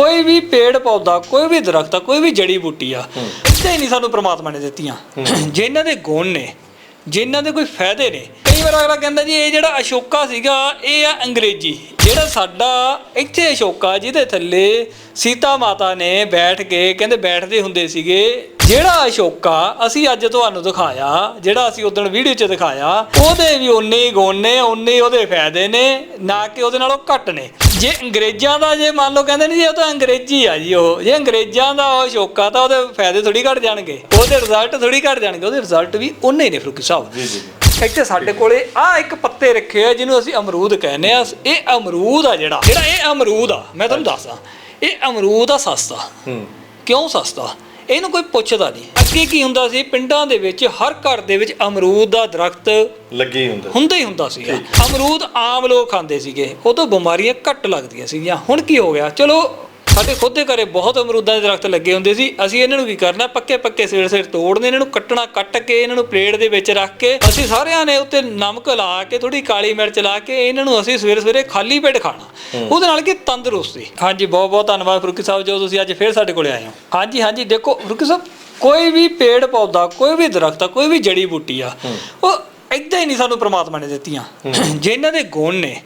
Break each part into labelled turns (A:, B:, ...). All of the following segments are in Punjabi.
A: ਕੋਈ ਵੀ ਪੇੜ ਪੌਦਾ ਕੋਈ ਵੀ ਦਰਖਤ ਆ ਕੋਈ ਵੀ ਜੜੀ ਬੂਟੀ ਆ ਇੱਥੇ ਨਹੀਂ ਸਾਨੂੰ ਪ੍ਰਮਾਤਮਾ ਨੇ ਦਿੱਤੀਆਂ। ਜਿਨ੍ਹਾਂ ਦੇ ਗੁਣ ਨੇ ਜਿਨ੍ਹਾਂ ਦੇ ਕੋਈ ਫਾਇਦੇ ਨੇ। ਕਈ ਵਾਰ ਅਗਲਾ ਕਹਿੰਦਾ ਜੀ ਇਹ ਜਿਹੜਾ ਅਸ਼ੋਕਾ ਸੀਗਾ ਇਹ ਆ ਅੰਗਰੇਜ਼ੀ। ਜਿਹੜਾ ਸਾਡਾ ਇੱਥੇ ਅਸ਼ੋਕਾ ਜਿਹਦੇ ਥੱਲੇ ਸੀਤਾ ਮਾਤਾ ਨੇ ਬੈਠ ਕੇ ਕਹਿੰਦੇ ਬੈਠਦੇ ਹੁੰਦੇ ਸੀਗੇ ਜਿਹੜਾ ਅਸ਼ੋਕਾ ਅਸੀਂ ਅੱਜ ਤੁਹਾਨੂੰ ਦਿਖਾਇਆ ਜਿਹੜਾ ਅਸੀਂ ਉਦੋਂ ਵੀਡੀਓ 'ਚ ਦਿਖਾਇਆ ਉਹਦੇ ਵੀ ਉਨੇ ਹੀ ਗੁਣ ਨੇ ਉਨੇ ਹੀ ਉਹਦੇ ਫਾਇਦੇ ਨੇ ਨਾ ਕਿ ਉਹਦੇ ਨਾਲੋਂ ਘੱਟ ਨੇ। ਜੇ ਅੰਗਰੇਜ਼ਾਂ ਦਾ ਜੇ ਮੰਨ ਲਓ ਕਹਿੰਦੇ ਨੇ ਜੀ ਉਹ ਤਾਂ ਅੰਗਰੇਜ਼ੀ ਆ ਜੀ ਉਹ। ਜੇ ਅੰਗਰੇਜ਼ਾਂ ਦਾ ਉਹ ਅਸ਼ੋਕਾ ਤਾਂ ਉਹਦੇ ਫਾਇਦੇ ਥੋੜੀ ਘੱਟ ਜਾਣਗੇ। ਉਹਦੇ ਰਿਜ਼ਲਟ ਥੋੜੀ ਘੱਟ ਜਾਣਗੇ ਉਹਦੇ ਰਿਜ਼ਲਟ ਵੀ ਉਨੇ ਹੀ ਨੇ ਫਰੂਕੀ ਸਾਹਿਬ।
B: ਜੀ ਜੀ
A: ਇੱਥੇ ਸਾਡੇ ਕੋਲੇ ਆ ਇੱਕ ਪੱਤੇ ਰੱਖੇ ਆ ਜਿਹਨੂੰ ਅਸੀਂ ਅਮਰੂਦ ਕਹਿੰਦੇ ਆ। ਇਹ ਅਮਰੂਦ ਆ ਜਿਹੜਾ ਜਿਹੜਾ ਇਹ ਅਮਰੂਦ ਆ। ਮੈਂ ਤੁਹਾਨੂੰ ਦੱਸਦਾ ਇਹ ਅਮਰੂਦ ਆ ਸਸਤਾ।
B: ਹੂੰ।
A: ਕਿਉਂ ਸਸਤਾ? ਇਹਨੂੰ ਕੋਈ ਪੁੱਛਦਾ ਨਹੀਂ। ਅੱਗੇ ਕੀ ਹੁੰਦਾ ਸੀ? ਪਿੰਡਾਂ ਦੇ ਵਿੱਚ ਹਰ ਘਰ ਦੇ ਵਿੱਚ ਅਮਰੂਦ ਦਾ ਦਰਖਤ
B: ਲੱਗੇ ਹੁੰਦਾ
A: ਹੁੰਦਾ ਹੀ ਹੁੰਦਾ ਸੀਗਾ ਅਮਰੂਦ ਆਮ ਲੋਕ ਖਾਂਦੇ ਸੀਗੇ। ਉਦੋਂ ਬਿਮਾਰੀਆਂ ਘੱਟ ਲੱਗਦੀਆਂ ਸੀਗੀਆਂ। ਹੁਣ ਕੀ ਹੋ ਗਿਆ? ਚਲੋ ਸਾਡੇ ਖੁਦ ਦੇ ਘਰੇ ਬਹੁਤ ਅਮਰੂਦਾਂ ਦੇ ਦਰਖਤ ਲੱਗੇ ਹੁੰਦੇ ਸੀ। ਅਸੀਂ ਇਹਨਾਂ ਨੂੰ ਕੀ ਕਰਨਾ? ਪੱਕੇ ਪੱਕੇ ਸਿਰ ਸਿਰ ਤੋੜਨੇ ਇਹਨਾਂ ਨੂੰ ਕੱਟਣਾ ਕੱਟ ਕੇ ਇਹਨਾਂ ਨੂੰ ਪਲੇਟ ਦੇ ਵਿੱਚ ਰੱਖ ਕੇ ਅਸੀਂ ਸਾਰਿਆਂ ਨੇ ਉੱਤੇ ਨਮਕ ਲਾ ਕੇ ਥੋੜੀ ਕਾਲੀ ਮਿਰਚ ਲਾ ਕੇ ਇਹਨਾਂ ਨੂੰ ਅਸੀਂ ਸਵੇਰੇ ਸਵੇਰੇ ਖਾਲੀ ਪੇਟ ਖਾਣਾ। ਉਹਦੇ ਨਾਲ ਕੀ? ਤੰਦਰੁਸਤੀ। ਹਾਂਜੀ ਬਹੁਤ ਬਹੁਤ ਧੰਨਵਾਦ ਫਰੂਕੀ ਸਾਹਿਬ ਜੋ ਤੁਸੀਂ ਅੱਜ ਫੇਰ ਸਾਡੇ ਕੋਲੇ ਆਏ ਹੋ। ਹਾਂਜੀ ਹਾਂਜੀ ਦੇਖੋ ਫਰੂਕੀ ਸਾਹਿਬ ਕੋਈ ਵੀ ਪੇੜ ਪੌਦਾ ਕੋਈ ਵੀ ਦਰਖਤ ਆ ਕੋਈ ਵੀ ਜੜੀ ਬੂਟੀ ਆ ਉਹ ਇਦਾਂ ਹੀ ਨਹੀਂ ਸਾਨੂੰ ਪ੍ਰਮਾਤਮਾ ਨੇ ਦਿੱਤੀਆਂ। ਜਿਨ੍ਹਾਂ ਦੇ ਗੁਣ ਨੇ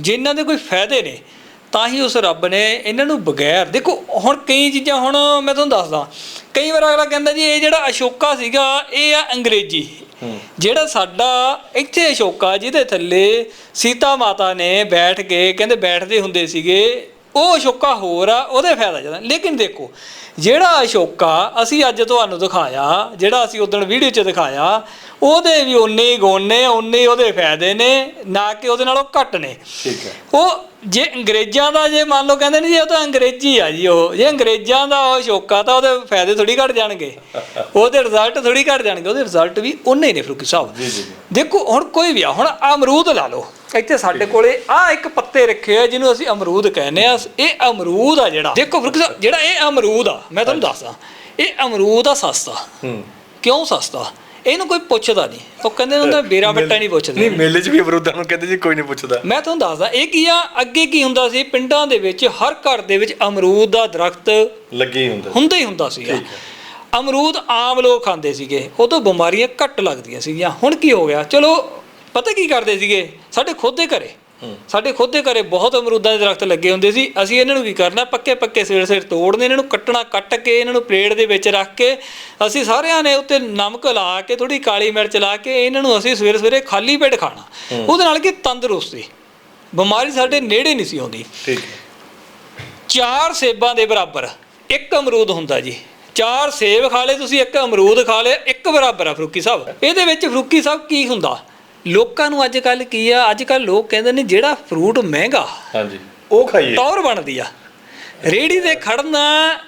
A: ਜਿਨ੍ਹਾਂ ਦੇ ਕੋਈ ਫਾਇਦੇ ਨੇ ਤਾਂ ਹੀ ਉਸ ਰੱਬ ਨੇ ਇਹਨਾਂ ਨੂੰ ਬਗੈਰ ਦੇਖੋ ਹੁਣ ਕਈ ਚੀਜ਼ਾਂ ਹੁਣ ਮੈਂ ਤੁਹਾਨੂੰ ਦੱਸਦਾ ਕਈ ਵਾਰ ਅਗਲਾ ਕਹਿੰਦਾ ਜੀ ਇਹ ਜਿਹੜਾ ਅਸ਼ੋਕਾ ਸੀਗਾ ਇਹ ਆ ਅੰਗਰੇਜ਼ੀ। ਜਿਹੜਾ ਸਾਡਾ ਇੱਥੇ ਅਸ਼ੋਕਾ ਜਿਹਦੇ ਥੱਲੇ ਸੀਤਾ ਮਾਤਾ ਨੇ ਬੈਠ ਕੇ ਕਹਿੰਦੇ ਬੈਠਦੇ ਹੁੰਦੇ ਸੀਗੇ ਉਹ ਅਸ਼ੋਕਾ ਹੋਰ ਆ ਉਹਦੇ ਫਾਇਦਾ ਜ਼ਿਆਦਾ। ਲੇਕਿਨ ਦੇਖੋ ਜਿਹੜਾ ਅਸ਼ੋਕਾ ਅਸੀਂ ਅੱਜ ਤੁਹਾਨੂੰ ਦਿਖਾਇਆ ਜਿਹੜਾ ਅਸੀਂ ਉਦੋਂ ਵੀਡੀਓ 'ਚ ਦਿਖਾਇਆ ਉਹਦੇ ਵੀ ਉਨੇ ਹੀ ਗੁਣ ਨੇ ਉਨੇ ਹੀ ਉਹਦੇ ਫਾਇਦੇ ਨੇ ਨਾ ਕਿ ਉਹਦੇ ਨਾਲੋਂ ਘੱਟ ਨੇ।
B: ਠੀਕ ਹੈ।
A: ਉਹ ਜੇ ਅੰਗਰੇਜ਼ਾਂ ਦਾ ਜੇ ਮੰਨ ਲਓ ਕਹਿੰਦੇ ਨੇ ਜੀ ਉਹ ਤਾਂ ਅੰਗਰੇਜ਼ੀ ਆ ਜੀ ਉਹ। ਜੇ ਅੰਗਰੇਜ਼ਾਂ ਦਾ ਉਹ ਸ਼ੋਕਾ ਤਾਂ ਉਹਦੇ ਫਾਇਦੇ ਥੋੜੀ ਘਟ ਜਾਣਗੇ। ਉਹਦੇ ਰਿਜ਼ਲਟ ਥੋੜੀ ਘਟ ਜਾਣਗੇ ਉਹਦੇ ਰਿਜ਼ਲਟ ਵੀ ਉਨੇ ਹੀ ਨੇ ਫਰੂਕੀ ਸਾਹਿਬ।
B: ਜੀ ਜੀ।
A: ਦੇਖੋ ਹੁਣ ਕੋਈ ਵੀ ਆ ਹੁਣ ਆਹ ਅਮਰੂਦ ਲਾ ਲਓ। ਇੱਥੇ ਸਾਡੇ ਕੋਲੇ ਆ ਇੱਕ ਪੱਤੇ ਰੱਖੇ ਆ ਜਿਹਨੂੰ ਅਸੀਂ ਅਮਰੂਦ ਕਹਿੰਦੇ ਆ। ਇਹ ਅਮਰੂਦ ਆ ਜਿਹੜਾ। ਦੇਖੋ ਫਰੂਕੀ ਸਾਹਿਬ ਜਿਹੜਾ ਇਹ ਅਮਰੂਦ ਆ ਮੈਂ ਤੁਹਾਨੂੰ ਦੱਸਦਾ ਇਹ ਅਮਰੂਦ ਆ। ਸਸਤਾ
B: ਹੂੰ।
A: ਕਿਉਂ ਸਸਤਾ ਇਹਨੂੰ ਕੋਈ ਪੁੱਛਦਾ ਨਹੀਂ। ਉਹ ਕਹਿੰਦੇ ਹੁੰਦਾ ਬੇਰਾ ਬੱਟਾ ਨਹੀਂ ਪੁੱਛਦੇ।
B: ਨਹੀਂ ਮੇਲੇ 'ਚ ਵੀ ਅਮਰੂਦਾਂ ਨੂੰ ਕਹਿੰਦੇ ਜੀ ਕੋਈ ਨਹੀਂ ਪੁੱਛਦਾ।
A: ਮੈਂ ਤੁਹਾਨੂੰ ਦੱਸਦਾ ਇਹ ਕੀ ਆ? ਅੱਗੇ ਕੀ ਹੁੰਦਾ ਸੀ? ਪਿੰਡਾਂ ਦੇ ਵਿੱਚ ਹਰ ਘਰ ਦੇ ਵਿੱਚ ਅਮਰੂਦ ਦਾ ਦਰਖਤ
B: ਲੱਗੇ ਹੁੰਦਾ
A: ਹੁੰਦਾ ਹੀ ਹੁੰਦਾ ਸੀਗਾ। ਅਮਰੂਦ ਆਮ ਲੋਕ ਖਾਂਦੇ ਸੀਗੇ। ਉਦੋਂ ਬਿਮਾਰੀਆਂ ਘੱਟ ਲੱਗਦੀਆਂ ਸੀਗੀਆਂ। ਹੁਣ ਕੀ ਹੋ ਗਿਆ? ਚਲੋ ਪਤਾ ਕੀ ਕਰਦੇ ਸੀਗੇ? ਸਾਡੇ ਖੁਦ ਦੇ ਘਰੇ। ਸਾਡੇ ਖੁਦ ਦੇ ਘਰੇ ਬਹੁਤ ਅਮਰੂਦਾਂ ਦੇ ਦਰਖਤ ਲੱਗੇ ਹੁੰਦੇ ਸੀ ਅਸੀਂ ਇਹਨਾਂ ਨੂੰ ਕੀ ਕਰਨਾ ਪੱਕੇ ਪੱਕੇ ਸਿਰ ਸਿਰ ਤੋੜਨੇ ਇਹਨਾਂ ਨੂੰ ਕੱਟਣਾ ਕੱਟ ਕੇ ਇਹਨਾਂ ਨੂੰ ਪਲੇਟ ਦੇ ਵਿੱਚ ਰੱਖ ਕੇ ਅਸੀਂ ਸਾਰਿਆਂ ਨੇ ਉੱਤੇ ਨਮਕ ਲਾ ਕੇ ਥੋੜੀ ਕਾਲੀ ਮਿਰਚ ਲਾ ਕੇ ਇਹਨਾਂ ਨੂੰ ਅਸੀਂ ਸਵੇਰੇ ਸਵੇਰੇ ਖਾਲੀ ਪੇਟ ਖਾਣਾ। ਉਹਦੇ ਨਾਲ ਕੀ ਤੰਦਰੁਸਤੀ ਬਿਮਾਰੀ ਸਾਡੇ ਨੇੜੇ ਨਹੀਂ ਸੀ ਆਉਂਦੀ।
B: ਠੀਕ
A: ਚਾਰ ਸੇਬਾਂ ਦੇ ਬਰਾਬਰ ਇੱਕ ਅਮਰੂਦ ਹੁੰਦਾ ਜੀ। ਚਾਰ ਸੇਬ ਖਾ ਲਏ ਤੁਸੀਂ ਇੱਕ ਅਮਰੂਦ ਖਾ ਲਿਆ ਇੱਕ ਬਰਾਬਰ ਆ ਫਰੂਕੀ ਸਾਹਿਬ। ਇਹਦੇ ਵਿੱਚ ਫਰੂਕੀ ਸਾਹਿਬ ਕੀ ਹੁੰਦਾ? ਲੋਕਾਂ ਨੂੰ ਅੱਜ ਕੱਲ ਕੀ ਆ? ਅੱਜ ਕੱਲ ਲੋਕ ਕਹਿੰਦੇ ਨੇ ਜਿਹੜਾ ਫਰੂਟ ਮਹਿੰਗਾ
B: ਹਾਂਜੀ। ਉਹ ਖਾਈਏ।
A: ਟੌਰ ਬਣਦੀ ਆ। ਰੇੜੀ ਤੇ ਖੜਨਾ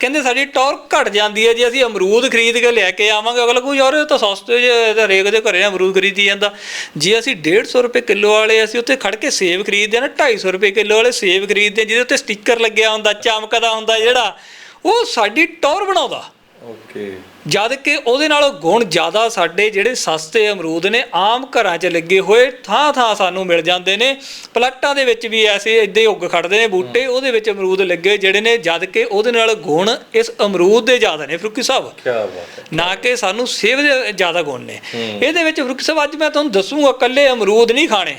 A: ਕਹਿੰਦੇ ਸਾਡੀ ਟੌਰ ਘਟ ਜਾਂਦੀ ਹੈ ਜੇ ਅਸੀਂ ਅਮਰੂਦ ਖਰੀਦ ਕੇ ਲੈ ਕੇ ਆਵਾਂਗੇ। ਅਗਲਾ ਕੋਈ ਯਾਰ ਇਹ ਤਾਂ ਸਸਤੇ ਜੇ ਤਾਂ ਰੇਗ ਦੇ ਘਰੇ ਅਮਰੂਦ ਖਰੀਦੀ ਜਾਂਦਾ। ਜੇ ਅਸੀਂ 150 ਰੁਪਏ ਕਿਲੋ ਵਾਲੇ ਅਸੀਂ ਉੱਥੇ ਖੜ ਕੇ ਸੇਬ ਖਰੀਦਦੇ ਆ ਨਾ 250 ਰੁਪਏ ਕਿਲੋ ਵਾਲੇ ਸੇਬ ਖਰੀਦਦੇ ਜਿਹਦੇ ਉੱਤੇ ਸਟicker ਲੱਗਿਆ ਹੁੰਦਾ ਚਮਕਦਾ ਹੁੰਦਾ ਜਿਹੜਾ ਉਹ ਸਾਡੀ ਟੌਰ ਬਣਾਉਂਦਾ।
B: ਓਕੇ।
A: ਜਦ ਕਿ ਉਹਦੇ ਨਾਲੋਂ ਗੁਣ ਜ਼ਿਆਦਾ ਸਾਡੇ ਜਿਹੜੇ ਸਸਤੇ ਅਮਰੂਦ ਨੇ ਆਮ ਘਰਾਂ 'ਚ ਲੱਗੇ ਹੋਏ ਥਾਂ ਥਾਂ ਸਾਨੂੰ ਮਿਲ ਜਾਂਦੇ ਨੇ। ਪਲਾਟਾਂ ਦੇ ਵਿੱਚ ਵੀ ਐਸੇ ਇਦਾਂ ਹੀ ਉੱਗ ਖੜਦੇ ਨੇ ਬੂਟੇ ਉਹਦੇ ਵਿੱਚ ਅਮਰੂਦ ਲੱਗੇ ਜਿਹੜੇ ਨੇ ਜਦ ਕਿ ਉਹਦੇ ਨਾਲ ਗੁਣ ਇਸ ਅਮਰੂਦ ਦੇ ਜ਼ਿਆਦਾ ਨੇ ਫਰੂਕੀ ਸਾਹਿਬ।
B: ਕੀ ਬਾਤ ਹੈ।
A: ਨਾ ਕਿ ਸਾਨੂੰ ਸੇਬ ਦੇ ਜ਼ਿਆਦਾ ਗੁਣ ਨੇ। ਇਹਦੇ ਵਿੱਚ ਫਰੂਕੀ ਸਾਹਿਬ ਅੱਜ ਮੈਂ ਤੁਹਾਨੂੰ ਦੱਸੂਗਾ ਇਕੱਲੇ ਅਮਰੂਦ ਨਹੀਂ ਖਾਣੇ।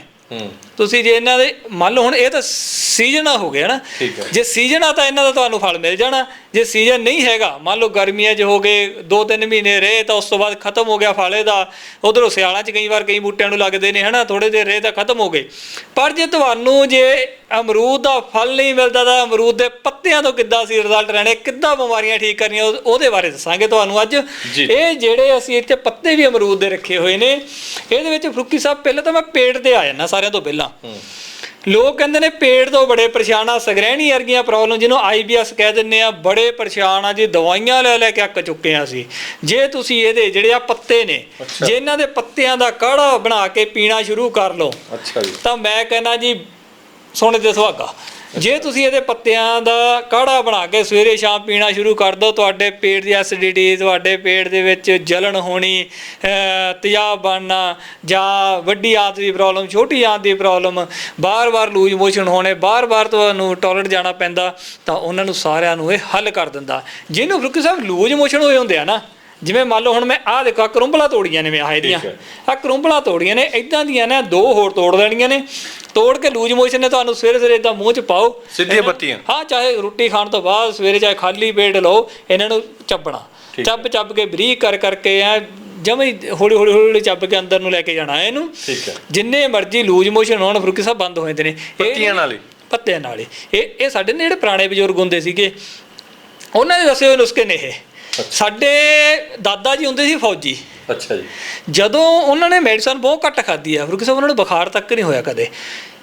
A: ਤੁਸੀਂ ਜੇ ਇਹਨਾਂ ਦੇ ਮੰਨ ਲਓ ਹੁਣ ਇਹ ਤਾਂ ਸੀਜ਼ਨ ਹੋ ਗਿਆ ਨਾ। ਜੇ ਸੀਜ਼ਨ ਆ ਤਾਂ ਇਹਨਾਂ ਦਾ ਤੁਹਾਨੂੰ ਫਲ ਮਿਲ ਜਾਣਾ। ਜੇ ਸੀਜ਼ਨ ਨਹੀਂ ਹੈਗਾ ਮੰਨ ਲਓ ਗਰਮੀਆਂ 'ਚ ਹੋ ਗਏ 2-3 ਮਹੀਨੇ ਰਹੇ ਤਾਂ ਉਸ ਤੋਂ ਬਾਅਦ ਖਤਮ ਹੋ ਗਿਆ ਫਲ ਇਹਦਾ। ਉਧਰੋਂ ਸਿਆਲਾਂ 'ਚ ਕਈ ਵਾਰ ਕਈ ਬੂਟਿਆਂ ਨੂੰ ਲੱਗਦੇ ਨੇ ਹਨਾ ਥੋੜੇ ਦੇਰ ਰਹੇ ਤਾਂ ਖਤਮ ਹੋ ਗਏ। ਪਰ ਜੇ ਤੁਹਾਨੂੰ ਜੇ ਅਮਰੂਦ ਦਾ ਫਲ ਨਹੀਂ ਮਿਲਦਾ ਤਾਂ ਅਮਰੂਦ ਦੇ ਪੱਤਿਆਂ ਤੋਂ ਕਿੱਦਾਂ ਸੀ ਰਿਜ਼ਲਟ ਰਹਿਣੇ ਕਿੱਦਾਂ ਬਿਮਾਰੀਆਂ ਠੀਕ ਕਰਨੀਆਂ ਉਹ- ਉਹਦੇ ਬਾਰੇ ਦੱਸਾਂਗੇ ਤੁਹਾਨੂੰ ਅੱਜ। ਇਹ ਜਿਹੜੇ ਅਸੀਂ ਇੱਥੇ ਪੱਤੇ ਵੀ ਅਮਰੂਦ ਦੇ ਰੱਖੇ ਹੋਏ ਨੇ ਇਹਦੇ ਵਿੱਚ ਫਰੂਕੀ ਸਾਹਿਬ ਪਹਿਲਾਂ ਤਾਂ ਮੈਂ ਪੇਟ ਤੇ ਆ ਜਾਣਾ ਸਾਰਿਆਂ ਤੋਂ ਪਹਿਲਾਂ। ਲੋਕ ਕਹਿੰਦੇ ਨੇ ਪੇਟ ਤੋਂ ਬੜੇ ਪਰੇਸ਼ਾਨ ਆ ਸਗਰੈਣੀ ਵਰਗੀਆਂ ਪ੍ਰੋਬਲਮ ਜਿਹਨੂੰ ਆਈਬੀਐਸ ਕਹਿ ਦਿੰਨੇ ਆ ਬੜੇ ਪਰੇਸ਼ਾਨ ਆ ਜੀ ਦਵਾਈਆਂ ਲੈ ਲੈ ਕੇ ਅੱਕ ਚੁੱਕੇ ਆ ਸੀ ਜੇ ਤੁਸੀਂ ਇਹਦੇ ਜਿਹੜੇ ਆ ਪੱਤੇ ਨੇ ਜੇ ਇਹਨਾਂ ਦੇ ਪੱਤਿਆਂ ਦਾ ਕਾੜਾ ਬਣਾ ਕੇ ਪੀਣਾ ਸ਼ੁਰੂ ਕਰ ਲਓ
B: ਅੱਛਾ ਜੀ।
A: ਤਾਂ ਮੈਂ ਕਹਿੰਦਾ ਜੀ ਸੋਨੇ ਤੇ ਸੁਹਾਗਾ। ਜੇ ਤੁਸੀਂ ਇਹਦੇ ਪੱਤਿਆਂ ਦਾ ਕਾੜਾ ਬਣਾ ਕੇ ਸਵੇਰੇ ਸ਼ਾਮ ਪੀਣਾ ਸ਼ੁਰੂ ਕਰ ਦਿਓ, ਤੁਹਾਡੇ ਪੇਟ ਦੀ ਐਸਿਡਿਟੀ ਤੁਹਾਡੇ ਪੇਟ ਦੇ ਵਿੱਚ ਜਲਣ ਹੋਣੀ, ਅਹ ਬਣਨਾ ਜਾਂ ਵੱਡੀ ਆਂਤ ਦੀ ਪ੍ਰੋਬਲਮ ਛੋਟੀ ਆਂਤ ਦੀ ਪ੍ਰੋਬਲਮ ਬਾਰ-ਬਾਰ ਲੂਜ ਮੋਸ਼ਨ ਹੋਣੇ, ਬਾਰ-ਬਾਰ ਤੁਹਾਨੂੰ ਟਾਇਲਟ ਜਾਣਾ ਪੈਂਦਾ, ਤਾਂ ਉਹਨਾਂ ਨੂੰ ਸਾਰਿਆਂ ਨੂੰ ਇਹ ਹੱਲ ਕਰ ਦਿੰਦਾ। ਜਿਹਨੂੰ ਫਰੂਕੀ ਸਾਹਿਬ ਲੂਜ ਮੋਸ਼ਨ ਹੋਏ ਹੁੰਦੇ ਆ ਨਾ ਜਿਵੇਂ ਮੰਨ ਲਓ ਹੁਣ ਮੈਂ ਆਹ ਦੇਖੋ ਕਰੁੰਬਲਾ ਤੋੜੀਆਂ ਨੇ ਮੈਂ ਆਹ ਦੀਆਂ
B: ਠੀਕ ਹੈ।
A: ਆਹ ਕਰੁੰਬਲਾ ਤੋੜੀਆਂ ਨੇ ਇਦਾਂ ਦੀਆਂ ਨੇ ਦੋ ਹੋਰ ਤੋੜ ਦੇਣੀਆਂ ਨੇ। ਤੋੜ ਕੇ ਲੂਜ ਮੋਸ਼ਨ ਨੇ ਤੁਹਾਨੂੰ ਸਵੇਰੇ ਸਵੇਰੇ ਇਦਾਂ ਮੂੰਹ 'ਚ ਪਾਓ।
B: ਸਿੱਧੀਆਂ ਪੱਤੀਆਂ
A: ਹਾਂ ਚਾਹੇ ਰੋਟੀ ਖਾਣ ਤੋਂ ਬਾਅਦ ਸਵੇਰੇ ਚਾਹੇ ਖਾਲੀ ਪੇਟ ਲਓ ਇਹਨਾਂ ਨੂੰ ਚੱਬਣਾ। ਚੱਬ ਚੱਬ ਕੇ ਬਰੀਕ ਕਰ ਕਰਕੇ ਐ ਜਮੇ ਹੌਲੀ ਹੌਲੀ ਹੌਲੀ ਚੱਬ ਕੇ ਅੰਦਰ ਨੂੰ ਲੈ ਕੇ ਜਾਣਾ ਇਹਨੂੰ।
B: ਠੀਕ ਹੈ।
A: ਜਿੰਨੇ ਮਰਜ਼ੀ ਲੂਜ ਮੋਸ਼ਨ ਹੋਣ ਫਰੂਕੀ ਸਾਹਿਬ ਬੰਦ ਹੋ ਜਾਂਦੇ ਨੇ। ਇਹ-
B: ਪੱਤੀਆਂ ਨਾਲ
A: ਪੱਤਿਆਂ ਨਾਲ ਇਹ ਇਹ ਸਾਡੇ ਨੇ ਜਿਹੜੇ ਪੁਰਾਣੇ ਬਜ਼ੁਰਗ ਹੁੰਦੇ ਸੀਗੇ ਉਹਨਾਂ ਦੇ ਦੱਸੇ ਹੋਏ ਨੁਸਖੇ ਨੇ ਇਹ। ਸਾਡੇ ਦਾਦਾ ਜੀ ਹੁੰਦੇ ਸੀ ਫੌਜੀ।
B: ਅੱਛਾ ਜੀ।
A: ਜਦੋਂ ਉਹਨਾਂ ਨੇ ਮੈਡੀਸਨ ਬਹੁਤ ਘੱਟ ਖਾਧੀ ਆ ਫਰੂਕੀ ਸਾਹਿਬ ਉਹਨਾਂ ਨੂੰ ਬੁਖਾਰ ਤੱਕ ਨਹੀਂ ਹੋਇਆ ਕਦੇ।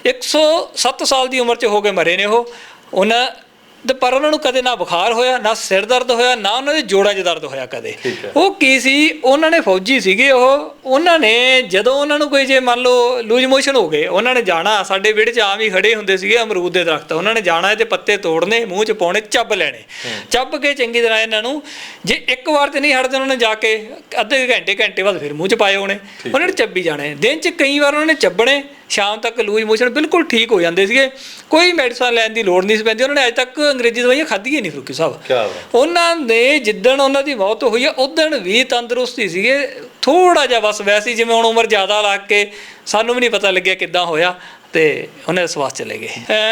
A: 107 ਸਾਲ ਦੀ ਉਮਰ 'ਚ ਹੋ ਕੇ ਮਰੇ ਨੇ ਉਹ। ਉਹਨਾਂ ਤੇ ਪਰ ਉਹਨਾਂ ਨੂੰ ਕਦੇ ਨਾ ਬੁਖਾਰ ਹੋਇਆ ਨਾ ਸਿਰ ਦਰਦ ਹੋਇਆ ਨਾ ਉਹਨਾਂ ਦੇ ਜੋੜਾਂ 'ਚ ਦਰਦ ਹੋਇਆ ਕਦੇ। ਉਹ ਕੀ ਸੀ? ਉਹਨਾਂ ਨੇ ਫੌਜੀ ਸੀਗੇ ਉਹ। ਉਹਨਾਂ ਨੇ ਜਦੋਂ ਉਹਨਾਂ ਨੂੰ ਕੋਈ ਜੇ ਮੰਨ ਲਓ ਲੂਜ ਮੋਸ਼ਨ ਹੋ ਗਏ ਉਹਨਾਂ ਨੇ ਜਾਣਾ। ਸਾਡੇ ਵਿਹੜੇ 'ਚ ਆਮ ਹੀ ਖੜੇ ਹੁੰਦੇ ਸੀਗੇ ਅਮਰੂਦ ਦੇ ਦਰਖਤ। ਉਹਨਾਂ ਨੇ ਜਾਣਾ ਤੇ ਪੱਤੇ ਤੋੜਨੇ ਮੂੰਹ 'ਚ ਪਾਉਣੇ ਚੱਬ ਲੈਣੇ। ਚੱਬ ਕੇ ਚੰਗੀ ਤਰ੍ਹਾਂ ਇਹਨਾਂ ਨੂੰ ਜੇ ਇੱਕ ਵਾਰ ਤੇ ਨਹੀਂ ਹਟਦੇ ਉਹਨਾਂ ਨੇ ਜਾ ਕੇ ਅੱਧੇ ਘੰਟੇ ਘੰਟੇ ਬਾਅਦ ਫਿਰ ਮੂੰਹ 'ਚ ਪਾਏ ਹੋਣੇ। ਉਹਨਾਂ ਨੇ ਚੱਬੀ ਜਾਣੇ। ਦਿਨ 'ਚ ਕਈ ਵਾਰ ਉਹਨਾਂ ਨੇ ਚੱਬਣੇ। ਸ਼ਾਮ ਤੱਕ ਲੂਜ ਮੋਸ਼ਨ ਬਿਲਕੁਲ ਠੀਕ ਹੋ ਜਾਂਦੇ ਸੀਗੇ। ਕੋਈ ਮੈਡੀਸਨ ਲੈਣ ਦੀ ਲੋੜ ਨਹੀਂ ਸੀ ਪੈਂਦੀ ਉਹਨਾਂ ਨੇ ਅਜੇ ਤੱਕ ਅੰਗਰੇਜ਼ੀ ਦਵਾਈਆਂ ਖਾਧੀਆਂ ਨਹੀਂ ਫਰੂਕੀ ਸਾਹਿਬ।
B: ਕੀ ਬਾਤ।
A: ਉਹਨਾਂ ਨੇ ਜਿੱਦਣ ਉਹਨਾਂ ਦੀ ਮੌਤ ਹੋਈ ਆ ਉਦਣ ਵੀ ਤੰਦਰੁਸਤੀ ਸੀਗੇ ਥੋੜਾ ਜਿਹਾ ਬਸ ਵੈਸੇ ਜਿਵੇਂ ਹੁਣ ਉਮਰ ਜ਼ਿਆਦਾ ਲੱਗ ਕੇ ਸਾਨੂੰ ਵੀ ਨਹੀਂ ਪਤਾ ਲੱਗਿਆ ਕਿੱਦਾਂ ਹੋਇਆ ਤੇ ਉਹਨੇ ਸਵਾਸ ਚਲੇ ਗਏ।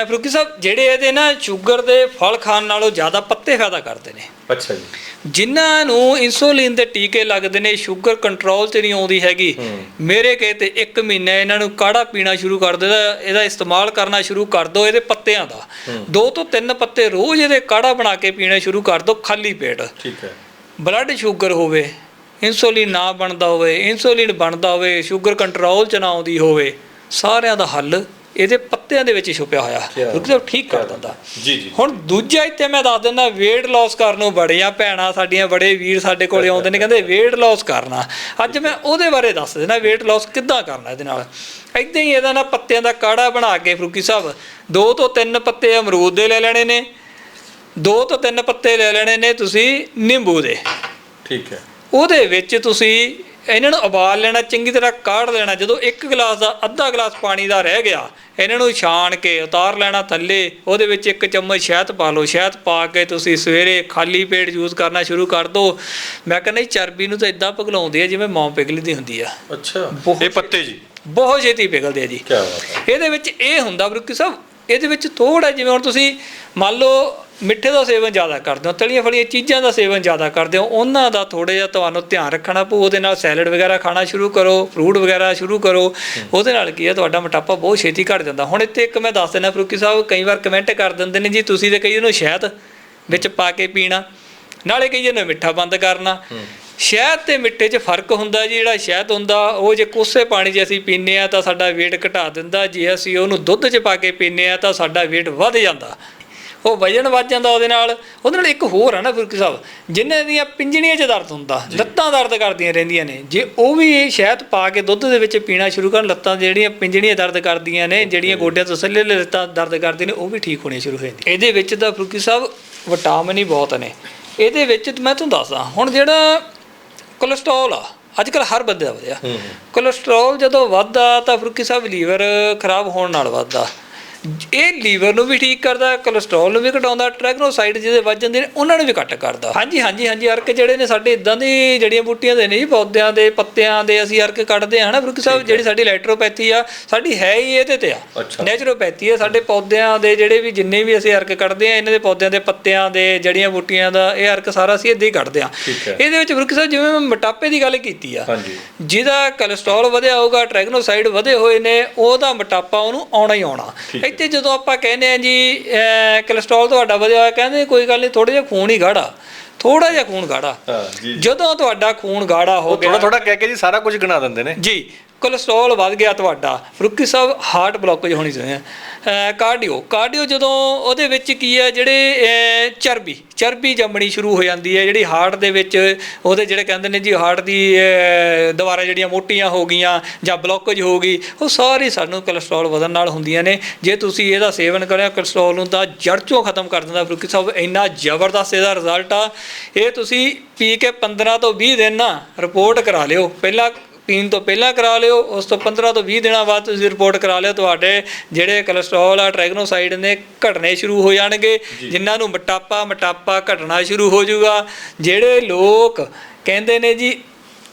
A: ਫਰੂਕੀ ਸਾਹਿਬ ਜਿਹੜੇ ਇਹਦੇ ਨਾ ਸ਼ੂਗਰ ਦੇ ਫਲ ਖਾਣ ਨਾਲੋਂ ਜ਼ਿਆਦਾ ਪੱਤੇ ਫਾਇਦਾ ਕਰਦੇ ਨੇ।
B: ਅੱਛਾ ਜੀ।
A: ਜਿਨ੍ਹਾਂ ਨੂੰ ਇਨਸੂਲਿਨ ਦੇ ਟੀਕੇ ਲੱਗਦੇ ਨੇ ਸ਼ੂਗਰ ਕੰਟਰੋਲ 'ਚ ਨਹੀਂ ਆਉਂਦੀ ਹੈਗੀ। ਮੇਰੇ ਕਹੇ ਤੇ 1 ਮਹੀਨਾ ਇਹਨਾਂ ਨੂੰ ਕਾੜਾ ਪੀਣਾ ਸ਼ੁਰੂ ਕਰ ਦੇਦਾ ਇਹਦਾ ਇਸਤੇਮਾਲ ਕਰਨਾ ਸ਼ੁਰੂ ਕਰ ਦਿਓ ਇਹਦੇ ਪੱਤਿਆਂ ਦਾ। ਦੋ ਤੋਂ ਤਿੰਨ ਪੱਤੇ ਰੋਜ਼ ਇਹਦੇ ਕਾੜਾ ਬਣਾ ਕੇ ਪੀਣਾ ਸ਼ੁਰੂ ਕਰ ਦਿਓ ਖਾਲੀ ਪੇਟ।
B: ਠੀਕ ਹੈ।
A: ਬਲੱਡ ਸ਼ੂਗਰ ਹੋਵੇ ਇਨਸੂਲਿਨ ਨਾ ਬਣਦਾ ਹੋਵੇ ਇਨਸੂਲਿਨ ਬਣਦਾ ਹੋਵੇ ਸ਼ੂਗਰ ਕੰਟਰੋਲ 'ਚ ਨਾ ਆਉਂਦੀ ਹੋਵੇ ਸਾਰਿਆਂ ਦਾ ਹੱਲ ਇਹਦੇ ਪੱਤਿਆਂ ਦੇ ਵਿੱਚ ਛੁਪਿਆ ਹੋਇਆ। ਉਹ ਠੀਕ ਕਰ ਦਿੰਦਾ।
B: ਜੀ ਜੀ।
A: ਹੁਣ ਦੂਜਾ ਇੱਥੇ ਮੈਂ ਦੱਸ ਦਿੰਦਾ weight loss ਕਰਨ ਨੂੰ ਬੜੀਆਂ ਭੈਣਾਂ ਸਾਡੀਆਂ ਬੜੇ ਵੀਰ ਸਾਡੇ ਕੋਲੇ ਆਉਂਦੇ ਨੇ ਕਹਿੰਦੇ weight loss ਕਰਨਾ। ਅੱਜ ਮੈਂ ਉਹਦੇ ਬਾਰੇ ਦੱਸ ਦੇਣਾ weight loss ਕਿੱਦਾਂ ਕਰਨਾ ਇਹਦੇ ਨਾਲ। ਇਦਾਂ ਹੀ ਇਹਦਾ ਨਾ ਪੱਤਿਆਂ ਦਾ ਕਾੜਾ ਬਣਾ ਕੇ ਫਰੂਕੀ ਸਾਹਿਬ ਦੋ ਤੋਂ ਤਿੰਨ ਪੱਤੇ ਅਮਰੂਦ ਦੇ ਲੈ ਲੈਣੇ ਨੇ ਦੋ ਤੋਂ ਤਿੰਨ ਪੱਤੇ ਲੈ ਲੈਣੇ ਨੇ ਤੁਸੀਂ ਨਿੰਬੂ ਦੇ।
B: ਠੀਕ ਹੈ।
A: ਉਹਦੇ ਵਿੱਚ ਤੁਸੀਂ ਇਹਨਾਂ ਨੂੰ ਉਬਾਲ ਲੈਣਾ ਚੰਗੀ ਤਰ੍ਹਾਂ ਕਾੜ ਲੈਣਾ। ਜਦੋਂ ਇੱਕ ਗਲਾਸ ਦਾ ਅੱਧਾ ਗਲਾਸ ਪਾਣੀ ਦਾ ਰਹਿ ਗਿਆ ਇਹਨਾਂ ਨੂੰ ਛਾਣ ਕੇ ਉਤਾਰ ਲੈਣਾ ਥੱਲੇ। ਉਹਦੇ ਵਿੱਚ ਇੱਕ ਚਮਚ ਸ਼ਹਿਦ ਪਾ ਲਓ। ਸ਼ਹਿਦ ਪਾ ਕੇ ਤੁਸੀਂ ਸਵੇਰੇ ਖਾਲੀ ਪੇਟ ਯੂਜ਼ ਕਰਨਾ ਸ਼ੁਰੂ ਕਰ ਦਿਓ ਮੈਂ ਕਹਿੰਦਾ ਜੀ ਚਰਬੀ ਨੂੰ ਤਾਂ ਇਦਾਂ ਪਿਘਲਾਉਂਦੀ ਹੈ ਜਿਵੇਂ ਮੌਂ ਪਿਘਲਦੀ ਹੁੰਦੀ ਆ।
B: ਅੱਛਾ। ਇਹ ਪੱਤੇ ਜੀ।
A: ਬਹੁਤ ਛੇਤੀ ਪਿਘਲਦੇ ਆ ਜੀ।
B: ਕੀ ਬਾਤ ਹੈ।
A: ਇਹਦੇ ਵਿੱਚ ਇਹ ਹੁੰਦਾ ਬਰੁਕੀ ਸਾਹਿਬ ਇਹਦੇ ਵਿੱਚ ਥੋੜਾ ਜਿਵੇਂ ਹੁਣ ਤੁਸੀਂ ਮੰਨ ਲਓ ਮਿੱਠੇ ਦਾ ਸੇਵਨ ਜ਼ਿਆਦਾ ਕਰਦੇ ਹੋ ਤਲੀਆਂ ਫਲੀਆਂ ਚੀਜ਼ਾਂ ਦਾ ਸੇਵਨ ਜ਼ਿਆਦਾ ਕਰਦੇ ਹੋ ਉਹਨਾਂ ਦਾ ਥੋੜਾ ਜਿਹਾ ਤੁਹਾਨੂੰ ਧਿਆਨ ਰੱਖਣਾ ਪਊ ਉਹਦੇ ਨਾਲ ਸੈਲਡ ਵਗੈਰਾ ਖਾਣਾ ਸ਼ੁਰੂ ਕਰੋ ਫਰੂਟ ਵਗੈਰਾ ਸ਼ੁਰੂ ਕਰੋ ਉਹਦੇ ਨਾਲ ਕੀ ਹੈ ਤੁਹਾਡਾ ਮੋਟਾਪਾ ਬਹੁਤ ਛੇਤੀ ਘਟ ਜਾਂਦਾ। ਹੁਣ ਇੱਥੇ ਇੱਕ ਮੈਂ ਦੱਸ ਦਿੰਦਾ ਫਰੂਕੀ ਸਾਹਿਬ ਕਈ ਵਾਰ ਕਮੈਂਟ ਕਰ ਦਿੰਦੇ ਨੇ ਜੀ ਤੁਸੀਂ ਤੇ ਕਈ ਇਹਨੂੰ ਸ਼ਹਿਦ ਵਿੱਚ ਪਾ ਕੇ ਪੀਣਾ ਨਾਲੇ ਕਈ ਇਹਨੂੰ ਮਿੱਠਾ ਬੰਦ ਕਰਨਾ। ਸ਼ਹਿਦ ਤੇ ਮਿੱਠੇ 'ਚ ਫ਼ਰਕ ਹੁੰਦਾ ਜੀ ਜਿਹੜਾ ਸ਼ਹਿਦ ਹੁੰਦਾ ਉਹ ਜੇ ਕੋਸੇ ਪਾਣੀ 'ਚ ਅਸੀਂ ਪੀਂਦੇ ਆ ਤਾਂ ਸਾਡਾ weight ਘਟਾ ਦਿੰਦਾ ਜੇ ਅਸੀਂ ਉਹਨੂੰ ਦੁੱਧ 'ਚ ਪਾ ਕੇ ਪੀਂਦੇ ਆ ਤਾਂ ਸਾਡਾ weight ਵੱਧ ਜਾਂਦਾ। ਉਹ ਵਜਨ ਵੱਧ ਜਾਂਦਾ ਉਹਦੇ ਨਾਲ ਉਹਦੇ ਨਾਲ ਇੱਕ ਹੋਰ ਆ ਨਾ ਫ਼ਰਕ ਸਾਹਿਬ ਜਿਨ੍ਹਾਂ ਦੀਆਂ ਪਿੰਜਣੀਆਂ 'ਚ ਦਰਦ ਹੁੰਦਾ ਲੱਤਾਂ ਦਰਦ ਕਰਦੀਆਂ ਰਹਿੰਦੀਆਂ ਨੇ ਜੇ ਉਹ ਵੀ ਇਹ ਸ਼ਹਿਦ ਪਾ ਕੇ ਦੁੱਧ ਦੇ ਵਿੱਚ ਪੀਣਾ ਸ਼ੁਰੂ ਕਰਨ ਲੱਤਾਂ ਜਿਹੜੀਆਂ ਪਿੰਜਣੀਆਂ ਦਰਦ ਕਰਦੀਆਂ ਨੇ ਜਿਹੜੀਆਂ ਗੋਡਿਆਂ ਤੋਂ ਥੱਲੇ ਲੱਤਾਂ ਦਰਦ ਕਰਦੀਆਂ ਨੇ ਉਹ ਵੀ ਠੀਕ ਹੋਣੀਆਂ ਸ਼ੁਰੂ ਹੋ ਜਾਂਦੀਆਂ। ਇਹਦੇ ਵਿੱਚ ਤਾਂ ਫਰੂਕੀ ਸਾਹਿਬ ਵਿਟਾਮਿਨ ਹੀ ਬਹੁਤ ਨੇ। ਇਹਦੇ ਵਿੱਚ ਮੈਂ ਤੁਹਾਨੂੰ ਦੱਸਦਾ ਹੁਣ ਜਿਹੜਾ ਕੋਲੇਸਟ੍ਰੋਲ ਆ ਅੱਜ ਕੱਲ ਹਰ ਬੰਦੇ ਦਾ ਵਧਿਆ। ਕੋਲੇਸਟ੍ਰੋਲ ਜਦੋਂ ਵੱਧਦਾ ਤਾਂ ਫਰੂਕੀ ਸਾਹਿਬ ਲੀਵਰ ਖਰਾਬ ਹੋਣ ਨਾਲ ਵੱਧਦਾ। ਇਹ ਲੀਵਰ ਨੂੰ ਵੀ ਠੀਕ ਕਰਦਾ ਕੋਲੇਸਟ੍ਰੋਲ ਨੂੰ ਵੀ ਘਟਾਉਂਦਾ ਟ੍ਰਾਈਗਲੀਸਰਾਈਡ ਜਿਹਦੇ ਵੱਧ ਜਾਂਦੇ ਨੇ ਉਹਨਾਂ ਨੂੰ ਵੀ ਘੱਟ ਕਰਦਾ ਹਾਂਜੀ ਹਾਂਜੀ ਹਾਂਜੀ ਅਰਕ ਜਿਹੜੇ ਨੇ ਸਾਡੇ ਇਦਾਂ ਦੀ ਜੜੀਆਂ ਬੂਟੀਆਂ ਦੇ ਨੇ ਜੀ ਪੌਦਿਆਂ ਦੇ ਪੱਤਿਆਂ ਦੇ ਅਸੀਂ ਅਰਕ ਕੱਢਦੇ ਹਾਂ ਨਾ ਫਰੂਕੀ ਸਾਹਿਬ ਜਿਹੜੀ ਸਾਡੀ ਲੈਟਰੋਪੈਥੀ ਆ ਸਾਡੀ ਹੈ ਹੀ ਇਹਦੇ ਤੇ ਆ। ਨੈਚੁਰੋਪੈਥੀ ਹੈ ਸਾਡੇ ਪੌਦਿਆਂ ਦੇ ਜਿਹੜੇ ਵੀ ਜਿੰਨੇ ਵੀ ਅਸੀਂ ਅਰਕ ਕੱਢਦੇ ਆ ਇਹਨਾਂ ਦੇ ਪੌਦਿਆਂ ਦੇ ਪੱਤਿਆਂ ਦੇ ਜੜੀਆਂ ਬੂਟੀਆਂ ਦਾ ਇਹ ਅਰਕ ਸਾਰਾ ਅਸੀਂ ਇੱਦਾਂ ਹੀ ਕੱਢਦੇ ਆ। ਇਹਦੇ ਵਿੱਚ ਫਰੂਕੀ ਸਾਹਿਬ ਜਿਵੇਂ ਮੈਂ ਮੋਟਾਪੇ ਦੀ ਗੱਲ ਕੀਤੀ ਆ
B: ਹਾਂਜੀ
A: ਜਿਹਦਾ ਕੋਲੇਸਟ੍ਰੋਲ ਵਧਿਆ ਹੋਊਗਾ ਟ੍ਰਾਈਗਲੀਸਰਾਈਡ ਵਧੇ ਹੋਏ ਨੇ ਉਹਦਾ ਮੋਟਾਪਾ ਉਹਨੂੰ ਆਉਣਾ ਹੀ ਆਉਣਾ। ਇੱਥੇ ਜਦੋਂ ਆਪਾਂ ਕਹਿੰਦੇ ਆ ਜੀ ਕੋਲੇਸਟ੍ਰੋਲ ਤੁਹਾਡਾ ਵਧਿਆ ਹੋਇਆ ਕਹਿੰਦੇ ਕੋਈ ਗੱਲ ਨਹੀਂ ਥੋੜਾ ਜਿਹਾ ਖੂਨ ਹੀ ਗਾੜਾ। ਥੋੜਾ ਜਿਹਾ ਖੂਨ ਗਾੜਾ। ਜਦੋਂ ਤੁਹਾਡਾ ਖੂਨ ਗਾੜਾ ਹੋ ਗਿਆ
B: ਥੋੜਾ ਥੋੜਾ ਕਹਿ ਕੇ ਜੀ ਸਾਰਾ ਕੁਝ ਗਿਣਾ ਦਿੰਦੇ ਨੇ।
A: ਜੀ ਕੋਲੇਸਟ੍ਰੋਲ ਵੱਧ ਗਿਆ ਤੁਹਾਡਾ। ਫਰੂਕੀ ਸਾਹਿਬ ਹਾਰਟ ਬਲੌਕੇਜ ਹੋਣੀ ਚਾਹੀਦੀ ਹੈ ਕਾਰਡੀਓ ਕਾਰਡੀਓ ਜਦੋਂ ਉਹਦੇ ਵਿੱਚ ਕੀ ਹੈ ਜਿਹੜੇ ਚਰਬੀ ਚਰਬੀ ਜੰਮਣੀ ਸ਼ੁਰੂ ਹੋ ਜਾਂਦੀ ਹੈ, ਜਿਹੜੀ ਹਾਰਟ ਦੇ ਵਿੱਚ ਉਹਦੇ ਜਿਹੜੇ ਕਹਿੰਦੇ ਨੇ ਜੀ ਹਾਰਟ ਦੀ ਦੁਬਾਰਾ ਜਿਹੜੀਆਂ ਮੋਟੀਆਂ ਹੋ ਗਈਆਂ ਜਾਂ ਬਲੌਕੇਜ ਹੋ ਗਈ, ਉਹ ਸਾਰੀ ਸਾਨੂੰ ਕੋਲੇਸਟ੍ਰੋਲ ਵਧਣ ਨਾਲ ਹੁੰਦੀਆਂ ਨੇ। ਜੇ ਤੁਸੀਂ ਇਹਦਾ ਸੇਵਨ ਕਰਿਆ ਕੋਲੇਸਟ੍ਰੋਲ ਨੂੰ ਤਾਂ ਜੜ ਚੋਂ ਖਤਮ ਕਰ ਦਿੰਦਾ ਫਰੂਕੀ ਸਾਹਿਬ ਇੰਨਾ ਜ਼ਬਰਦਸਤ ਇਹਦਾ ਰਿਜ਼ਲਟ ਆ। ਇਹ ਤੁਸੀਂ ਪੀ ਕੇ 15 ਤੋਂ 20 ਦਿਨ ਨਾ ਰਿਪੋਰਟ ਕਰਾ ਲਿਓ। ਪਹਿਲਾਂ ਪੀਣ ਤੋਂ ਪਹਿਲਾਂ ਕਰਾ ਲਿਓ ਉਸ ਤੋਂ 15 ਤੋਂ 20 ਦਿਨਾਂ ਬਾਅਦ ਤੁਸੀਂ ਰਿਪੋਰਟ ਕਰਾ ਲਿਓ ਤੁਹਾਡੇ ਜਿਹੜੇ ਕੋਲੇਸਟ੍ਰੋਲ ਆ ਟ੍ਰਾਈਗਨੋਸਾਈਡ ਨੇ ਘਟਣੇ ਸ਼ੁਰੂ ਹੋ ਜਾਣਗੇ ਜਿਨ੍ਹਾਂ ਨੂੰ ਮੋਟਾਪਾ ਮੋਟਾਪਾ ਘਟਣਾ ਸ਼ੁਰੂ ਹੋ ਜਾਊਗਾ। ਜਿਹੜੇ ਲੋਕ ਕਹਿੰਦੇ ਨੇ ਜੀ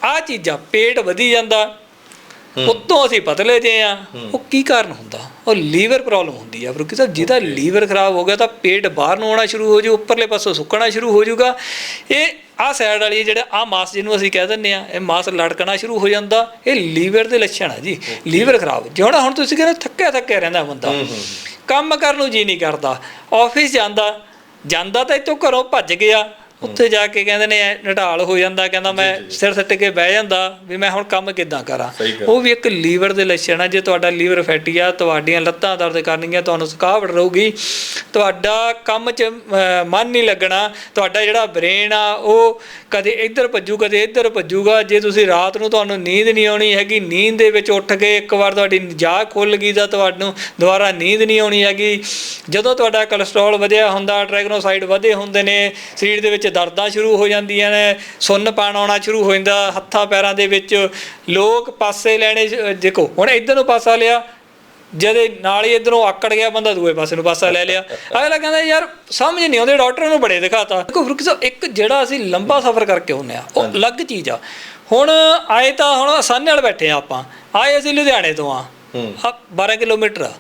A: ਆਹ ਚੀਜ਼ਾਂ ਪੇਟ ਵਧੀ ਜਾਂਦਾ ਉਤੋਂ ਅਸੀਂ ਪਤਲੇ ਜੇ ਆ ਉਹ ਕੀ ਕਾਰਨ ਹੁੰਦਾ? ਉਹ ਲੀਵਰ ਪ੍ਰੋਬਲਮ ਹੁੰਦੀ ਆ ਫਰੂਕੀ ਸਾਹਿਬ। ਜਿਹਦਾ ਲੀਵਰ ਖਰਾਬ ਹੋ ਗਿਆ ਤਾਂ ਪੇਟ ਬਾਹਰ ਨੂੰ ਆਉਣਾ ਸ਼ੁਰੂ ਹੋ ਜਾਊ ਉੱਪਰਲੇ ਪਾਸੋਂ ਸੁੱਕਣਾ ਸ਼ੁਰੂ ਹੋ ਜਾਊਗਾ। ਇਹ ਆਹ ਸਾਈਡ ਵਾਲੀ ਜਿਹੜਾ ਆਹ ਮਾਸ ਜਿਹਨੂੰ ਅਸੀਂ ਕਹਿ ਦਿੰਦੇ ਆ ਇਹ ਮਾਸ ਲੜਕਣਾ ਸ਼ੁਰੂ ਹੋ ਜਾਂਦਾ ਇਹ ਲੀਵਰ ਦੇ ਲੱਛਣ ਆ ਜੀ ਲੀਵਰ ਖਰਾਬ। ਜਿਹੜਾ ਹੁਣ ਤੁਸੀਂ ਕਹਿੰਦੇ ਥੱਕਿਆ ਥੱਕਿਆ ਰਹਿੰਦਾ ਬੰਦਾ। ਕੰਮ ਕਰਨ ਨੂੰ ਜੀ ਨਹੀਂ ਕਰਦਾ। ਆਫਿਸ ਜਾਂਦਾ ਜਾਂਦਾ ਤਾਂ ਇੱਥੋਂ ਘਰੋਂ ਭੱਜ ਗਿਆ। ਉੱਥੇ ਜਾ ਕੇ ਕਹਿੰਦੇ ਨੇ ਨਟਾਲ ਹੋ ਜਾਂਦਾ ਕਹਿੰਦਾ ਮੈਂ ਸਿਰ ਸੱਟ ਕੇ ਬਹਿ ਜਾਂਦਾ ਵੀ ਮੈਂ ਹੁਣ ਕੰਮ ਕਿੱਦਾਂ ਕਰਾਂ। ਉਹ ਵੀ ਇੱਕ ਲੀਵਰ ਦੇ ਲੱਛਣ ਆ ਜੇ ਤੁਹਾਡਾ ਲੀਵਰ ਫੈਟੀ ਆ ਤੁਹਾਡੀਆਂ ਲੱਤਾਂ ਦਰਦ ਕਰਨਗੀਆਂ ਤੁਹਾਨੂੰ ਥਕਾਵਟ ਰਹੂਗੀ ਤੁਹਾਡਾ ਕੰਮ 'ਚ ਮਨ ਨਹੀਂ ਲੱਗਣਾ ਤੁਹਾਡਾ ਜਿਹੜਾ ਬ੍ਰੇਨ ਆ ਉਹ ਕਦੇ ਇੱਧਰ ਭੱਜੂ ਕਦੇ ਇੱਧਰ ਭੱਜੂਗਾ ਜੇ ਤੁਸੀਂ ਰਾਤ ਨੂੰ ਤੁਹਾਨੂੰ ਨੀਂਦ ਨਹੀਂ ਆਉਣੀ ਹੈਗੀ ਨੀਂਦ ਦੇ ਵਿੱਚ ਉੱਠ ਕੇ ਇੱਕ ਵਾਰ ਤੁਹਾਡੀ ਜਾਗ ਖੁੱਲ ਗਈ ਤਾਂ ਤੁਹਾਨੂੰ ਦੁਬਾਰਾ ਨੀਂਦ ਨਹੀਂ ਆਉਣੀ ਹੈਗੀ। ਜਦੋਂ ਤੁਹਾਡਾ ਕੋਲੇਸਟ੍ਰੋਲ ਵਧਿਆ ਹੁੰਦਾ ਟ੍ਰਾਈਗਨੋਸਾਈਡ ਵਧੇ ਹੁੰਦੇ ਨੇ ਸਰੀਰ ਦੇ ਵਿੱਚ ਦਰਦਾਂ ਸ਼ੁਰੂ ਹੋ ਜਾਂਦੀਆਂ ਨੇ ਸੁੰਨ ਪਾਣ ਆਉਣਾ ਸ਼ੁਰੂ ਹੋ ਜਾਂਦਾ ਹੱਥਾਂ ਪੈਰਾਂ ਦੇ ਵਿੱਚ ਲੋਕ ਪਾਸੇ ਲੈਣੇ ਦੇਖੋ ਹੁਣ ਇੱਧਰ ਨੂੰ ਪਾਸਾ ਲਿਆ ਜਦੇ ਨਾਲ ਹੀ ਇਧਰੋਂ ਆਕੜ ਗਿਆ ਬੰਦਾ ਦੂਏ ਪਾਸੇ ਨੂੰ ਪਾਸਾ ਲੈ ਲਿਆ। ਅਗਲਾ ਕਹਿੰਦਾ ਯਾਰ ਸਮਝ ਨਹੀਂ ਆਉਂਦੇ ਡਾਕਟਰ ਨੂੰ ਬੜੇ ਦਿਖਾਤਾ। ਦੇਖੋ ਫਰੂਕ ਸਾਹਿਬ ਇੱਕ ਜਿਹੜਾ ਅਸੀਂ ਲੰਬਾ ਸਫ਼ਰ ਕਰਕੇ ਆਉਂਦੇ ਆ ਉਹ ਅਲੱਗ ਚੀਜ਼ ਆ। ਹੁਣ ਆਏ ਤਾਂ ਹੁਣ ਆਸਾਨੇ ਨਾਲ ਬੈਠੇ ਆ ਆਪਾਂ। ਆਏ ਅਸੀਂ ਲੁਧਿਆਣੇ ਤੋਂ ਆ
B: ਹੂੰ।
A: ਆ 12 ਕਿਲੋਮੀਟਰ ਆ।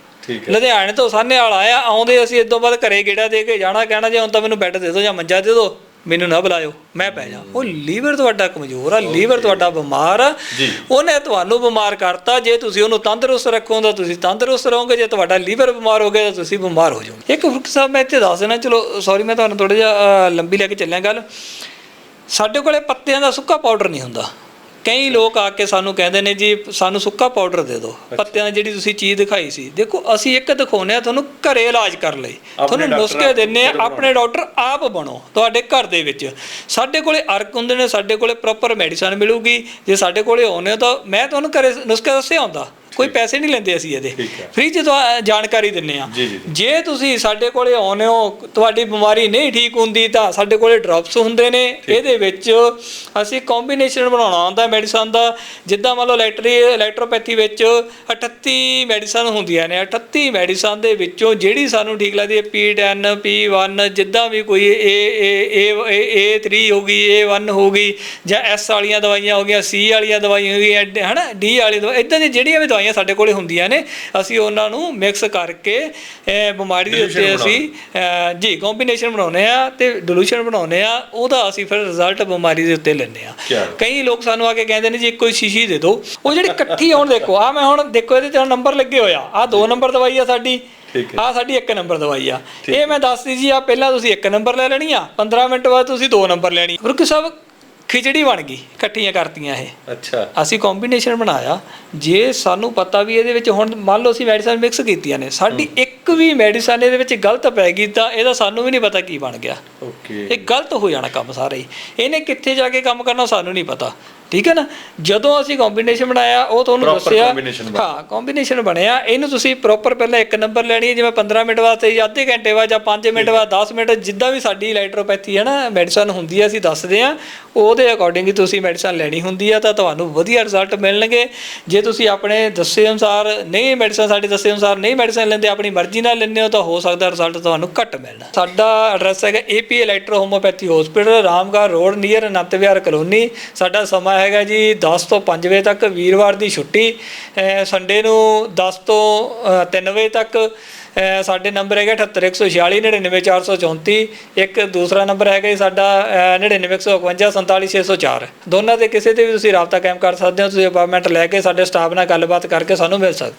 A: ਲੁਧਿਆਣੇ ਤੋਂ ਸਾਨੇ ਵਾਲਾ ਆਇਆ ਆਉਂਦੇ ਅਸੀਂ ਇਦੋਂ ਬਾਅਦ ਘਰੇ ਗੇੜਾ ਦੇ ਕੇ ਜਾਣਾ ਕਹਿਣਾ ਜੇ ਹੁਣ ਤਾਂ ਮੈਨੂੰ ਬੈੱਡ ਦੇ ਦਿਓ ਜਾਂ ਮੰਜਾ ਦੇ ਦਿਓ। ਮੈਨੂੰ ਨਾ ਬੁਲਾਇਓ ਮੈਂ ਪੈ ਜਾ। ਉਹ ਲੀਵਰ ਤੁਹਾਡਾ ਕਮਜ਼ੋਰ ਆ ਲੀਵਰ ਤੁਹਾਡਾ ਬਿਮਾਰ ਆ। ਉਹਨੇ ਤੁਹਾਨੂੰ ਬਿਮਾਰ ਕਰਤਾ ਜੇ ਤੁਸੀਂ ਉਹਨੂੰ ਤੰਦਰੁਸਤ ਰੱਖੋ ਤਾਂ ਤੁਸੀਂ ਤੰਦਰੁਸਤ ਰਹੋਗੇ ਜੇ ਤੁਹਾਡਾ ਲੀਵਰ ਬਿਮਾਰ ਹੋ ਗਿਆ ਤਾਂ ਤੁਸੀਂ ਬਿਮਾਰ ਹੋ ਜਾਓਗੇ। ਇੱਕ ਫ਼ਰਕ ਸਾਹਿਬ ਮੈਂ ਇੱਥੇ ਦੱਸ ਦੇਣਾ ਚਲੋ ਸੌਰੀ ਮੈਂ ਤੁਹਾਨੂੰ ਥੋੜਾ ਜਿਹਾ ਲੰਬੀ ਲੈ ਕੇ ਚੱਲਿਆ ਗੱਲ। ਸਾਡੇ ਕੋਲੇ ਪੱਤਿਆਂ ਦਾ ਸੁੱਕਾ ਪਾਊਡਰ ਨਹੀਂ ਹੁੰਦਾ। ਕਈ ਲੋਕ ਆ ਕੇ ਸਾਨੂੰ ਕਹਿੰਦੇ ਨੇ ਜੀ ਸਾਨੂੰ ਸੁੱਕਾ ਪਾਊਡਰ ਦੇ ਦਿਓ। ਪੱਤਿਆਂ ਦੀ ਜਿਹੜੀ ਤੁਸੀਂ ਚੀਜ਼ ਦਿਖਾਈ ਸੀ ਦੇਖੋ ਅਸੀਂ ਇੱਕ ਦਿਖਾਉਂਦੇ ਆ ਤੁਹਾਨੂੰ ਘਰੇ ਇਲਾਜ ਕਰਨ ਲਈ। ਤੁਹਾਨੂੰ ਨੁਸਖੇ ਦਿੰਨੇ ਆ ਆਪਣੇ ਡਾਕਟਰ ਆਪ ਬਣੋ ਤੁਹਾਡੇ ਘਰ ਦੇ ਵਿੱਚ। ਸਾਡੇ ਕੋਲੇ ਅਰਕ ਹੁੰਦੇ ਨੇ ਸਾਡੇ ਕੋਲੇ ਪ੍ਰੋਪਰ ਮੈਡੀਸਨ ਮਿਲੂਗੀ। ਜੇ ਸਾਡੇ ਕੋਲੇ ਆਉਂਦੇ ਹੋ ਤਾਂ ਮੈਂ ਤੁਹਾਨੂੰ ਘਰੇ ਨੁਸਖੇ ਦੱਸਿਆ ਹੁੰਦਾ। ਕੋਈ ਪੈਸੇ ਨਹੀਂ ਲੈਂਦੇ ਅਸੀਂ ਇਹਦੇ। ਫ੍ਰੀ ਚ ਜਾਣਕਾਰੀ ਦਿੰਨੇ ਆ
B: ਜੀ,
A: ਤੁਸੀਂ ਸਾਡੇ ਕੋਲੇ ਆਉਂਦੇ ਹੋ ਤੁਹਾਡੀ ਬਿਮਾਰੀ ਨਹੀਂ ਠੀਕ ਹੁੰਦੀ ਤਾਂ ਸਾਡੇ ਕੋਲੇ ਡ੍ਰੌਪਸ ਹੁੰਦੇ ਨੇ। ਇਹਦੇ ਵਿੱਚ ਅਸੀਂ ਕੰਬੀਨੇਸ਼ਨ ਬਣਾਉਣਾ ਹੁੰਦਾ ਮੈਡੀਸਨ ਦਾ। ਜਿੱਦਾਂ ਮੰਨ ਲਓ ਇਲੈਕਟਰੀ ਇਲੈਕਟ੍ਰੋਪੈਥੀ ਵਿੱਚ 38 ਮੈਡੀਸਨ ਹੁੰਦੀਆਂ ਨੇ। 38 ਮੈਡੀਸਨ ਦੇ ਵਿੱਚੋਂ ਜਿਹੜੀ ਸਾਨੂੰ ਠੀਕ ਲੱਗਦੀ ਹੈ P10 P1 ਜਿੱਦਾਂ ਵੀ ਕੋਈ A A A A3 ਹੋ ਗਈ A1 ਹੋ ਗਈ ਜਾਂ S ਵਾਲੀਆਂ ਦਵਾਈਆਂ ਹੋ ਗਈਆਂ C ਵਾਲੀਆਂ ਦਵਾਈਆਂ ਹੋ ਗਈਆਂ ਡ- ਹਨਾ D ਵਾਲੀ ਦਵਾਈ ਇਦਾਂ ਦੀ ਜਿਹੜੀਆਂ ਵੀ ਦਵਾਈਆਂ ਸਾਡੇ ਕੋਲੇ ਹੁੰਦੀਆਂ ਨੇ ਅਸੀਂ ਉਹਨਾਂ ਨੂੰ ਮਿਕਸ ਕਰਕੇ ਇਹ ਬਿਮਾਰੀ ਦੇ ਉੱਤੇ ਅਸੀਂ ਜੀ ਕੰਬੀਨੇਸ਼ਨ ਬਣਾਉਨੇ ਆ ਤੇ ਡਿਲੂਸ਼ਨ ਬਣਾਉਨੇ ਆ ਉਹਦਾ ਅਸੀਂ ਫਿਰ ਰਿਜ਼ਲਟ ਬਿਮਾਰੀ ਦੇ ਉੱਤੇ ਲੈਂਦੇ ਆ। ਕਈ ਲੋਕ ਸਾਨੂੰ ਆ ਕੇ ਕਹਿੰਦੇ ਨੇ ਜੀ ਇੱਕੋ ਹੀ ਸ਼ੀਸ਼ੀ ਦੇ ਦਿਓ। ਉਹ ਜਿਹੜੀ ਇਕੱਠੀ ਆਉਣ ਦੇਖੋ ਆ ਮੈਂ ਹੁਣ ਦੇਖੋ ਇਹਦੇ ਤੇ ਨੰਬਰ ਲੱਗੇ ਹੋਇਆ ਆ। ਦੋ ਨੰਬਰ ਦਵਾਈ ਆ ਸਾਡੀ। ਆ ਸਾਡੀ ਇੱਕ ਨੰਬਰ ਦਵਾਈ ਆ। ਇਹ ਮੈਂ ਦੱਸਦੀ ਜੀ ਆ ਪਹਿਲਾਂ ਤੁਸੀਂ ਇੱਕ ਨੰਬਰ ਲੈ ਲੈਣੀ ਆ 15 ਮਿੰਟ ਬਾਅਦ ਤੁਸੀਂ ਦੋ ਨੰਬਰ ਲੈਣੀ। ਰੁਕ ਸਾਹਿਬ ਖਿਚੜੀ ਬਣ ਗਈ ਇਕੱਠੀਆਂ ਕਰਤੀਆਂ ਇਹ।
B: ਅੱਛਾ।
A: ਅਸੀਂ ਕੰਬੀਨੇਸ਼ਨ ਬਣਾਇਆ। ਜੇ ਸਾਨੂੰ ਪਤਾ ਵੀ ਇਹਦੇ ਵਿੱਚ ਹੁਣ ਮੰਨ ਲਓ ਅਸੀਂ ਮੈਡੀਸਨ ਮਿਕਸ ਕੀਤੀਆਂ ਨੇ ਸਾਡੀ ਇੱਕ ਵੀ ਮੈਡੀਸਨ ਇਹਦੇ ਵਿੱਚ ਗਲਤ ਪੈ ਗਈ ਤਾਂ ਇਹਦਾ ਸਾਨੂੰ ਵੀ ਨਹੀਂ ਪਤਾ ਕੀ ਬਣ ਗਿਆ।
B: ਓਕੇ।
A: ਇਹ ਗਲਤ ਹੋ ਜਾਣਾ ਕੰਮ ਸਾਰਾ ਇਹਨੇ ਕਿੱਥੇ ਜਾ ਕੇ ਕੰਮ ਕਰਨਾ ਸਾਨੂੰ ਨਹੀਂ ਪਤਾ। ਠੀਕ ਹੈ ਨਾ? ਜਦੋਂ ਅਸੀਂ ਕੰਬੀਨੇਸ਼ਨ ਬਣਾਇਆ ਉਹ ਤੁਹਾਨੂੰ
B: Proper
A: ਦੱਸਿਆ
B: combination
A: ਹਾਂ ਕੰਬੀਨੇਸ਼ਨ ਬਣਿਆ। ਇਹਨੂੰ ਤੁਸੀਂ ਪ੍ਰੋਪਰ ਪਹਿਲਾਂ ਇੱਕ ਨੰਬਰ ਲੈਣੀ ਹੈ ਜਿਵੇਂ 15 ਮਿੰਟ ਵਾਸਤੇ ਜਾਂ ਅੱਧੇ ਘੰਟੇ ਬਾਅਦ ਜਾਂ 5 ਮਿੰਟ ਬਾਅਦ 10 ਮਿੰਟ ਜਿੱਦਾਂ ਵੀ ਸਾਡੀ ਇਲੈਕਟ੍ਰੋਪੈਥੀ ਹੈ ਨਾ ਮੈਡੀਸਨ ਹੁੰਦੀ ਹੈ ਅਸੀਂ ਦੱਸਦੇ ਆ ਉਹਦੇ ਅਕੋਰਡਿੰਗ ਹੀ ਤੁਸੀਂ ਮੈਡੀਸਨ ਲੈਣੀ ਹੁੰਦੀ ਆ ਤਾਂ ਤੁਹਾਨੂੰ ਵਧੀਆ ਰਿਜ਼ਲਟ ਮਿਲਣਗੇ। ਜੇ ਤੁਸੀਂ ਆਪਣੇ ਦੱਸੇ ਅਨੁਸਾਰ ਨਹੀਂ ਮੈਡੀਸਨ ਸਾਡੇ ਦੱਸੇ ਅਨੁਸਾਰ ਨਹੀਂ ਮੈਡੀਸਨ ਲੈਂਦੇ ਆਪਣੀ ਮਰਜ਼ੀ ਨਾਲ ਲੈਂਦੇ ਹੋ ਤਾਂ ਹੋ ਸਕਦਾ ਰਿਜ਼ਲਟ ਤੁਹਾਨੂੰ ਘੱਟ ਮਿਲਣਾ। ਸਾਡਾ ਐਡਰੈਸ ਹੈਗਾ AP electro homeopathy hospital Ramgarh road near Anant Vihar colony ਸਾਡਾ ਸਮਾਂ ਹੈਗਾ ਜੀ 10 ਤੋਂ 5 ਵਜੇ ਤੱਕ ਵੀਰਵਾਰ ਦੀ ਛੁੱਟੀ। ਸੰਡੇ ਨੂੰ 10 ਤੋਂ 3 ਵਜੇ ਤੱਕ ਸਾਡੇ ਨੰਬਰ ਹੈਗਾ 78146 99434 ਇੱਕ ਦੂਸਰਾ ਨੰਬਰ ਹੈਗਾ ਜੀ ਸਾਡਾ, ਅਹ 99151 47604 ਦੋਨਾਂ ਦੇ ਕਿਸੇ ਤੇ ਵੀ ਤੁਸੀਂ ਰਾਬਤਾ ਕਾਇਮ ਕਰ ਸਕਦੇ ਹੋ, ਤੁਸੀਂ ਅਪਾਇੰਟਮੈਂਟ ਲੈ ਕੇ ਸਾਡੇ ਸਟਾਫ ਨਾਲ ਗੱਲਬਾਤ ਕਰਕੇ ਸਾਨੂੰ ਮਿਲ ਸਕਦੇ